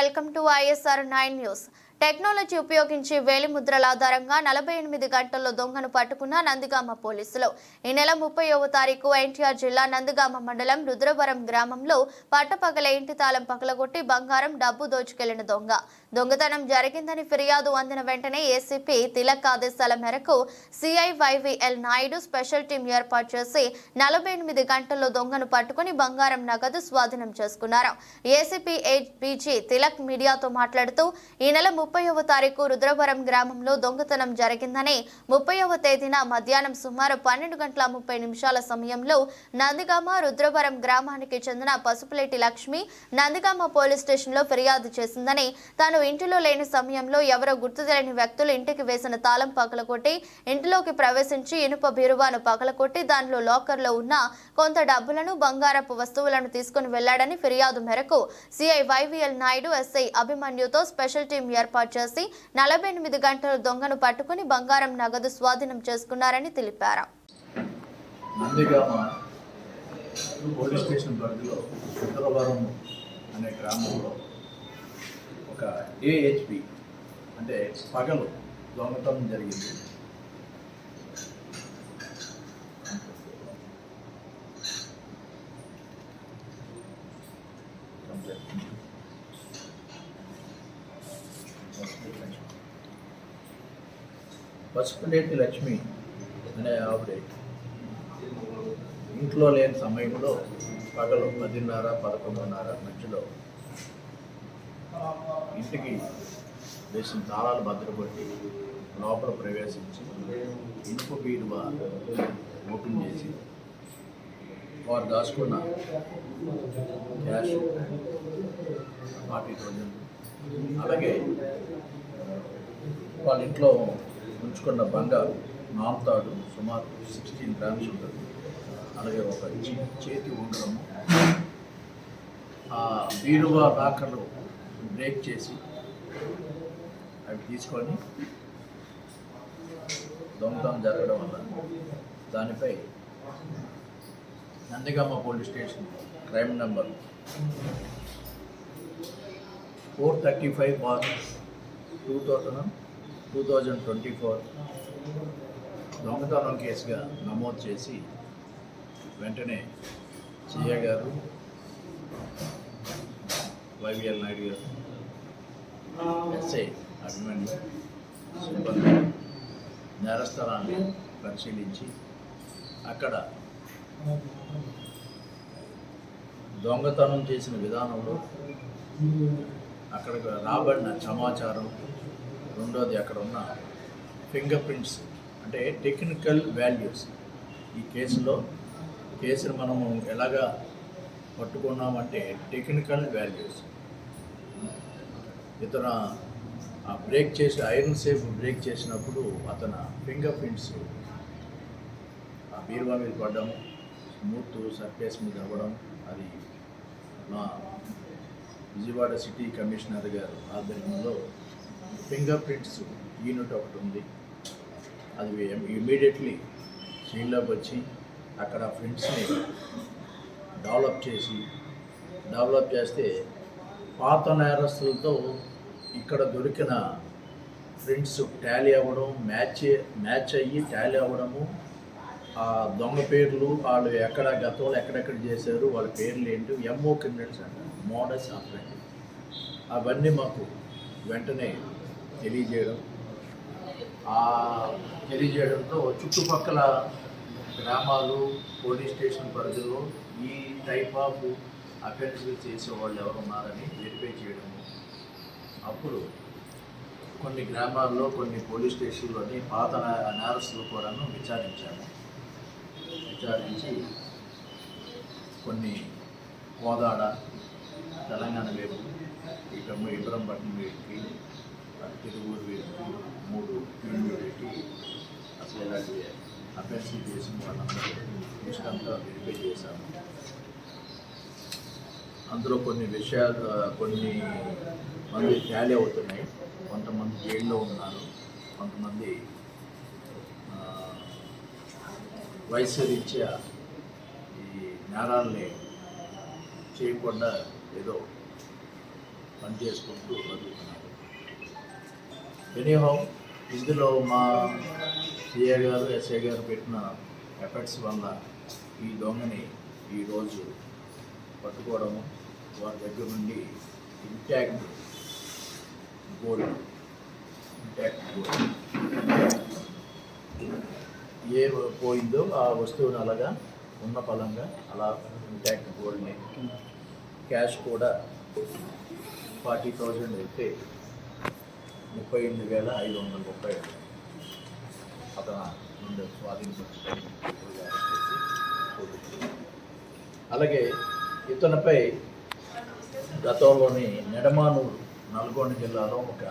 Welcome to ISR nine news. Technology ఉపయోగించి వేలిముద్రల ఆధారంగా నలభై ఎనిమిది గంటల్లో దొంగను పట్టుకున్న నందిగామ పోలీసులు. ఈ నెల ముప్పైవ తారీఖు ఎన్టీఆర్ జిల్లా నందిగామ మండలం రుద్రవరం గ్రామంలో పట్టపగల ఇంటి తాళం పగలగొట్టి బంగారం డబ్బు దోచుకెళ్ళిన దొంగ. దొంగతనం జరిగిందని ఫిర్యాదు అందిన వెంటనే ఏసీపీ తిలక్ ఆదేశాల మేరకు సిఐవైవీఎల్ నాయుడు స్పెషల్ టీం ఏర్పాటు చేసి నలభై ఎనిమిది గంటల్లో దొంగను పట్టుకుని బంగారం నగదు స్వాధీనం చేసుకున్నారు. ఏసీపీ బీజీ తిలక్ మీడియాతో మాట్లాడుతూ ఈ నెల ముప్పైవ తారీఖు రుద్రవరం గ్రామంలో దొంగతనం జరిగిందని ముప్పైవ తేదీన మధ్యాహ్నం సుమారు పన్నెండు గంటల ముప్పై నిమిషాల సమయంలో నందిగామ రుద్రవరం గ్రామానికి చెందిన పసుపులేటి లక్ష్మి నందిగామ పోలీస్ స్టేషన్లో ఫిర్యాదు చేసిందని తాను ఇంటిలో లేని సమయంలో ఎవరో గుర్తు తెలియని వ్యక్తులు ఇంటికి వేసిన తాళం పగలగొట్టి ఇంటిలోకి ప్రవేశించి ఇనుప బీరువాను పగలగొట్టి దానిలో లాకర్లో ఉన్న కొంత డబ్బులను బంగారపు వస్తువులను తీసుకుని వెళ్ళాడని ఫిర్యాదు మేరకు సిఐ వైవిఎల్ నాయుడు ఎస్ఐ అభిమన్యుతో స్పెషల్ టీం ఏర్పాటు చేసి నలభై ఎనిమిది గంటల దొంగను పట్టుకుని బంగారం నగదు స్వాధీనం చేసుకున్నారని తెలిపారు. పోలీస్ స్టేషన్ పరిధిలో ఉత్తరవరం అనే గ్రామంలో యొక్క ఏహెచ్పి అంటే పగలు దొంగతనం జరిగింది. పసుపులేటి లక్ష్మి అనే ఆవిడ ఇంట్లో లేని సమయంలో పగలు పదిన్నర పదకొండున్నర మధ్యలో ఇంటికి వేసిన తాళాలు భద్రపట్టి లోపల ప్రవేశించి ఇనుప బీరువా ఓపెన్ చేసి వారు దాచుకున్న క్యాష్ ఫార్టీ థౌజండ్ అలాగే వాళ్ళ ఇంట్లో ఉంచుకున్న బంగారు నాంతాడు సుమారు సిక్స్టీన్ గ్రామ్స్ ఉంటుంది. అలాగే ఒక చేతి ఉండడం ఆ బీరువా లాకర్లు బ్రేక్ చేసి అవి తీసుకొని దొంగతనం జరగడం వల్ల దానిపై Nandigama police station crime number four thirty five bar two thousand two thousand twenty four దొంగతనం కేసుగా నమోదు చేసి వెంటనే సిఏ గారు వైవిఎల్ నాయుడు గారు. ఎస్ఐ అభిమన్యు సిబ్బంది నేరస్థలాన్ని పరిశీలించి అక్కడ దొంగతనం చేసిన విధానంలో అక్కడ రాబడిన సమాచారం రెండోది అక్కడ ఉన్న ఫింగర్ ప్రింట్స్ అంటే టెక్నికల్ వాల్యూస్. ఈ కేసులో కేసును మనము ఎలాగా పట్టుకున్నామంటే టెక్నికల్ వాల్యూస్. ఇతను ఆ బ్రేక్ చేసి ఐరన్ సేఫ్ బ్రేక్ చేసినప్పుడు అతను ఫింగర్ ప్రింట్స్ ఆ బీరువా మీద పడడం స్మూత్ సర్ఫేస్ మీద అవ్వడం అది మా విజయవాడ సిటీ కమిషనర్ గారు ఆధ్వర్యంలో ఫింగర్ ప్రింట్స్ యూనిట్ ఒకటి ఉంది. అది ఇమీడియట్లీ సీన్లోకి వచ్చి అక్కడ ప్రింట్స్ని డెవలప్ చేసి డెవలప్ చేస్తే పాత నేరస్తులతో ఇక్కడ దొరికిన ప్రింట్స్ టాలీ అవ్వడం మ్యాచ్ మ్యాచ్ అయ్యి టాలీ అవ్వడము ఆ దొంగ పేర్లు వాళ్ళు ఎక్కడ గతంలో ఎక్కడెక్కడ చేశారు వాళ్ళ పేర్లు ఏంటి ఎంఓ క్రిమినల్స్ అంటారు మోడల్స్ ఆపరేటివ్ అవన్నీ మాకు వెంటనే తెలియజేయడం ఆ తెలియజేయడంతో చుట్టుపక్కల గ్రామాలు పోలీస్ స్టేషన్ పరిధిలో ఈ టైప్ ఆఫ్ అఫెన్స్లు చేసే వాళ్ళు ఎవరు ఉన్నారని వెరిఫై చేయడము అప్పుడు కొన్ని గ్రామాల్లో కొన్ని పోలీస్ స్టేషన్లోని పాత నేరస్తులు కూడాను విచారించాము విచారించి కొన్ని కోదాడ తెలంగాణ వైపు ఇక ఇబ్రహంపట్నం వైపుకి తిరువూరు వైపుకి మూడు పిల్లలు పెట్టి అసలు ఇలాంటి అభ్యర్థి చేసిన వాళ్ళందరూ లిస్ట్ అంతా వెరిఫై చేశాము. అందులో కొన్ని విషయాలు కొన్ని మంది ఖాళీ అవుతున్నాయి. కొంతమంది జైల్లో ఉన్నారు. కొంతమంది వయసు రీత్యా ఈ నేరాల్ని చేయకుండా ఏదో పని చేసుకుంటూ బతుకుతున్నారు. ఎనీహో ఇందులో మా సిఏ గారు ఎస్ఏ గారు పెట్టిన ఎఫెక్ట్స్ వల్ల ఈ దొంగని ఈరోజు పట్టుకోవడము వారి దగ్గర నుండి ఇంటాక్ట్ గోల్డ్ ఇంటాక్ట్ గోల్డ్ ఏ పోయిందో ఆ వస్తువుని అలాగా ఉన్న ఫలంగా అలా ఇంటాక్ట్ గోల్డ్ని క్యాష్ కూడా ఫార్టీ థౌజండ్ అయితే ముప్పై ఎనిమిది వేల ఐదు వందల ముప్పై అతను ముందు స్వాధీనపరుచుకొని అలాగే ఇతనిపై గతంలోని నెడమానూరు నల్గొండ జిల్లాలో ఒక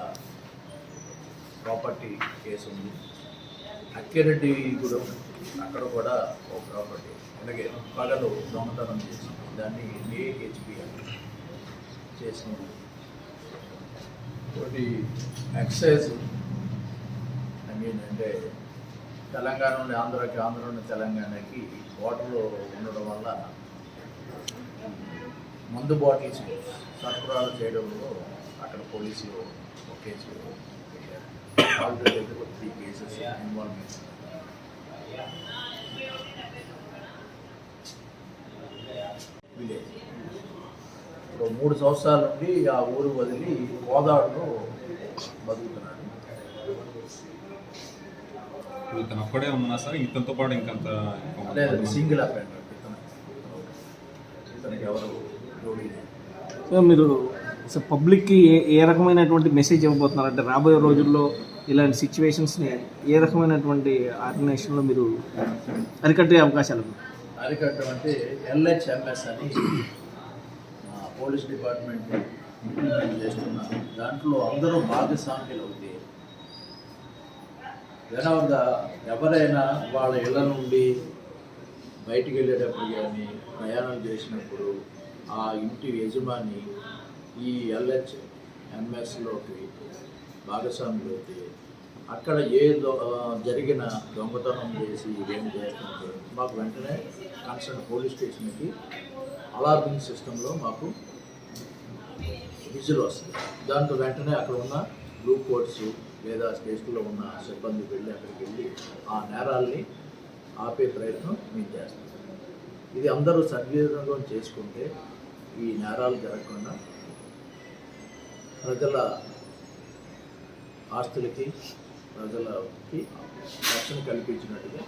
ప్రాపర్టీ కేసు ఉంది. అక్కిరెడ్డి కూడా అక్కడ కూడా ఒక ప్రాపర్టీ అలాగే పగలు దొంగతనం చేసి దాన్ని ఏహెచ్పి చేసిన ఒకటి ఎక్సైజ్ ఐ మీన్ అంటే తెలంగాణ నుండి ఆంధ్రాకి ఆంధ్ర నుండి తెలంగాణకి బోర్డర్లో ఉండడం వల్ల మందు బాటిల్స్ సరఫరాలు చేయడంలో అక్కడ పోలీసులు ఒక కేసు పెట్టారు త్రీ కేసెస్ ఇన్వాల్వ్మెంట్ విలేజ్ ఇప్పుడు మూడు సంవత్సరాల నుండి ఆ ఊరు వదిలి గోదావరిలో బతుకుతున్నాడు ఇతను ఒక్కడే ఉన్నా సార్ ఇతనితో పాటు ఇంకంత సింగిల్ ఇతను ఇతనికి ఎవరు మీరు సో పబ్లిక్కి ఏ ఏ రకమైనటువంటి మెసేజ్ ఇవ్వబోతున్నారు అంటే రాబోయే రోజుల్లో ఇలాంటి సిచ్యువేషన్స్ని ఏ రకమైనటువంటి ఆర్గనైజేషన్లో మీరు అరికట్టే అవకాశాలు అరికట్టడం అంటే ఎల్హెచ్ఎంఎస్ అని పోలీస్ డిపార్ట్మెంట్ ఇంప్లిమెంట్ చేస్తున్నారు. దాంట్లో అందరూ భాగస్వామ్యులు అవుతాయి వెనవగా ఎవరైనా వాళ్ళ ఇళ్ళ నుండి బయటికి వెళ్ళేటప్పుడు కానీ ప్రయాణం చేసినప్పుడు ఆ ఇంటి యజమాని ఈ ఎల్హెచ్ ఎంఎస్లోకి భాగస్వామిలోకి అక్కడ ఏ జరిగిన దొంగతనం చేసి ఏం చేస్తుందో మాకు వెంటనే కన్సర్న్ పోలీస్ స్టేషన్కి అలార్మింగ్ సిస్టంలో మాకు విజులు వస్తుంది. దాంతో వెంటనే అక్కడ ఉన్న బ్లూ కోట్స్ లేదా స్టేషన్లో ఉన్న సిబ్బంది వెళ్ళి అక్కడికి వెళ్ళి ఆ నేరాల్ని ఆపే ప్రయత్నం మేము చేస్తాం. ఇది అందరూ సద్వినియోగం చేసుకుంటే ఈ నేరాలు జరగకుండా ప్రజల ఆస్తులకి ప్రజలకి రక్షణ కల్పించినట్టుగా